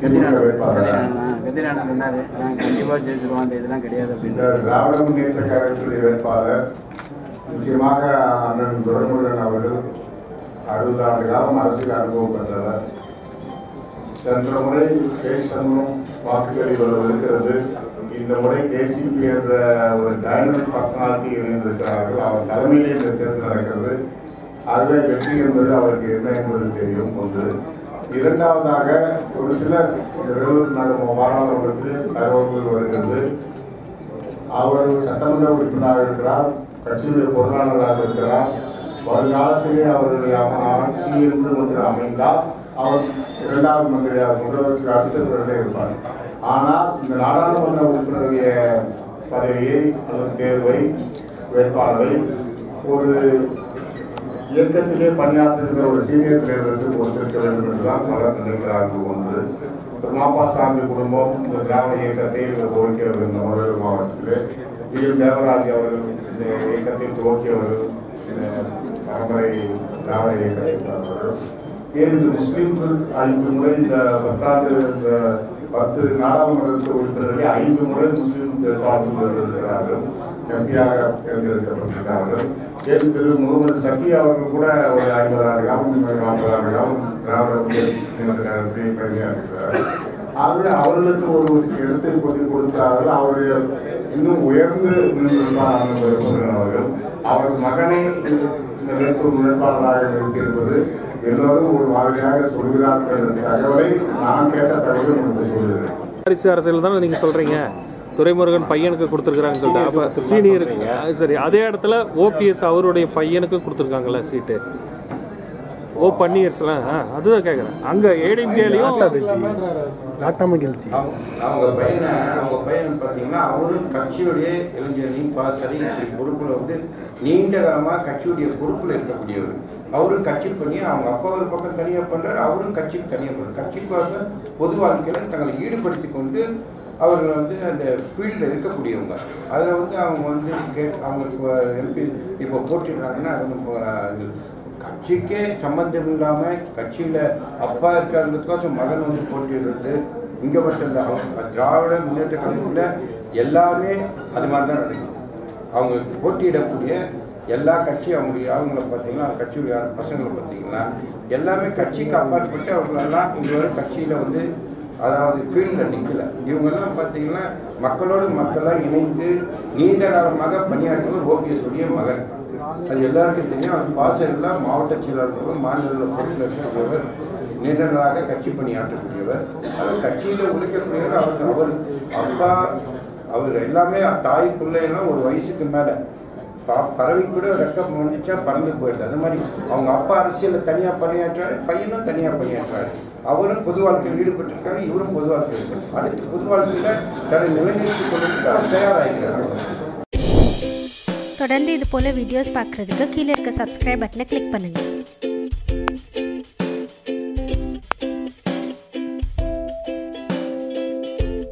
திமுக வேட்பாளர் நாங்கள் கண்டிப்பாக ஜெயிச்சிருவோம் அந்த இதெல்லாம் கிடையாது திராவிட முன்னேற்ற கழகத்துடைய வேட்பாளர் நிச்சயமாக அண்ணன் துரைமுருகன் அவர்கள் அறுபது ஆண்டு காலம் அரசியல் அனுபவம் பெற்றவர் சென்ற முறை கே வாக்குகளில் வாக்குகள் இருக்கிறது இந்த முறை கேசிபி என்ற ஒரு டைனமிக் பர்சனாலிட்டி இணைந்திருக்கிறார்கள் அவர் தலைமையிலே இந்த தேர்தல் நடக்கிறது அதுவே வெற்றி என்பது அவருக்கு என்ன என்பது தெரியும் ஒன்று இரண்டாவதாக ஒரு சிலர் இந்த வேலூர் நகர பாராளுமன்றத்தில் தகவல்கள் வருகிறது. அவர் சட்டமன்ற உறுப்பினராக இருக்கிறார் கட்சியுடைய பொருளாளராக இருக்கிறார். வருங்காலத்திலே அவருடைய ஆட்சி என்று ஒன்று அமைந்தால் அவர் இரண்டாவது மந்திரியாக முதலமைச்சர் அடுத்த பிறகு இருப்பார். ஆனால் இந்த நாடாளுமன்ற உறுப்பினருடைய பதவியை அல்லது தேர்வை வேட்பாளரை ஒரு இயக்கத்திலே பணியாற்றுகிற ஒரு சீனியர் தலைவருக்கு கொடுத்திருக்க வேண்டும் என்றுதான் பலர் நினைக்கிறார்கள் ஒன்று. ஒரு மாப்பாசாமி குடும்பம் இந்த திராவிட இயக்கத்தை துவக்கியவர் இந்த மதுரை மாவட்டத்தில். டி எம் தேவராஜ் அவர்கள் இந்த இயக்கத்தை துவக்கியவர்கள் பரம்பரை திராவிட இயக்கத்தை சார்ந்தவர்கள். ஏன் இந்த முஸ்லீம்கள் ஐந்து முறை இந்த பத்தாண்டு இந்த பத்து நாடாளுமன்ற உறுப்பினர்களே ஐந்து முறை முஸ்லீம் வேட்பாளர்கள் இருக்கிறார்கள் எம்பியாக தேர்ந்தெடுக்கப்பட்டிருக்கிறார்கள் ஏன் திரு முகமது சஃபி அவர்கள் கூட ஒரு ஐம்பது ஆண்டு காலம் நாற்பது ஆண்டு காலம் திராவிட முன்னேற்ற கழகத்திலே ஆகவே அவர்களுக்கு ஒரு இடத்தை கொண்டு கொடுத்தார்கள் அவருடைய இன்னும் உயர்ந்து நின்றிருப்பார் விரும்புகிறேன் அவர்கள் அவர் மகனை இந்த வேட்பு வேட்பாளராக நிறுத்தியிருப்பது எல்லோரும் ஒரு மாதிரியாக சொல்கிறார்கள் என்ற தகவலை நான் கேட்ட தகவலை உங்களுக்கு சொல்கிறேன் அரசியல் தான் நீங்க சொல்றீங்க. துரைமுருகன் பையனுக்கு கொடுத்துருக்காங்கன்னு சொல்லிட்டு. அப்ப சீனியர் சரி. அதே இடத்துல ஓபிஎஸ் அவருடைய பையனுக்கு கொடுத்துருக்காங்கல்ல சீட்டு. ஓ பன்னீர்ஸ்லாம் ஆ, அதுதான் கேட்குறேன் அங்கே ஏடிஎம்கேலையும் நாட்டாம கெழுச்சி அவங்க அவங்க பையனை அவங்க பையன் பார்த்தீங்கன்னா அவரும் கட்சியுடைய பாசறை இப்படி பொறுப்பில் வந்து நீண்ட காலமாக கட்சியுடைய பொறுப்பில் இருக்கக்கூடியவர். அவரும் கட்சி பண்ணி அவங்க அப்பா ஒரு பக்கம் தனியாக பண்ணுறாரு அவரும் கட்சிக்கு தனியாக பண்ணுறாரு கட்சிக்காக பொது வாழ்க்கையில் தங்களை ஈடுபடுத்தி கொண்டு அவர்கள் வந்து அந்த ஃபீல்டில் இருக்கக்கூடியவங்க. அதில் வந்து அவங்க வந்து கேட் அவங்களுக்கு எம்பி இப்போ போட்டிடுறாங்கன்னா அது கட்சிக்கே சம்மந்தம் இல்லாமல் கட்சியில் அப்பா இருக்கிறதுக்கோசம் மகன் வந்து போட்டிடுறது இங்கே மட்டும் இல்லை அவங்க திராவிட முன்னேற்ற கழகத்தில் எல்லாமே அது மாதிரி தான் நடக்கும் அவங்க போட்டியிடக்கூடிய எல்லா கட்சியும் அவங்க அவங்கள பார்த்தீங்கன்னா கட்சியுடைய பசங்களை பார்த்தீங்கன்னா எல்லாமே கட்சிக்கு அப்பாற்பட்டு அவங்களெல்லாம் இதுவரை கட்சியில் வந்து அதாவது ஃபீல்டில் நிற்கல இவங்கெல்லாம் பார்த்தீங்கன்னா மக்களோடு மக்களாக இணைந்து நீண்ட காலமாக பணியாற்றுவது ஓபிஎஸ் மகன். அது எல்லாருக்கும் தெரியும். அவர் பாசரில் மாவட்ட செயலாளர்களும் மாநில பொறுப்பில் இருக்கக்கூடியவர் நீண்ட நாளாக கட்சி பணியாற்றக்கூடியவர். அவர் கட்சியில் உழைக்கக்கூடியவர் அவர். அவர் அப்பா அவர் எல்லாமே தாய் பிள்ளைலாம் ஒரு வயசுக்கு மேலே. பறவை கூட ரெக்கம் முடிஞ்சா பறந்து போயிடுது. அது மாதிரி அவங்க அப்பா அரசியலில் தனியாக பணியாற்றாரு பையனும் தனியாக பணியாற்றாரு. அவரும் பொது வாழ்க்கையில் ஈடுபட்டிருக்காரு இவரும் பொது வாழ்க்கையில் ஈடுபட்டு அடுத்து பொது வாழ்க்கையில் தன்னை நிலைநிறுத்திக் கொள்வதற்கு அவர் தயாராகிறார். தொடர்ந்து இது போல வீடியோஸ் பார்க்குறதுக்கு கீழே இருக்க சப்ஸ்கிரைப் பட்டனை கிளிக் பண்ணுங்கள்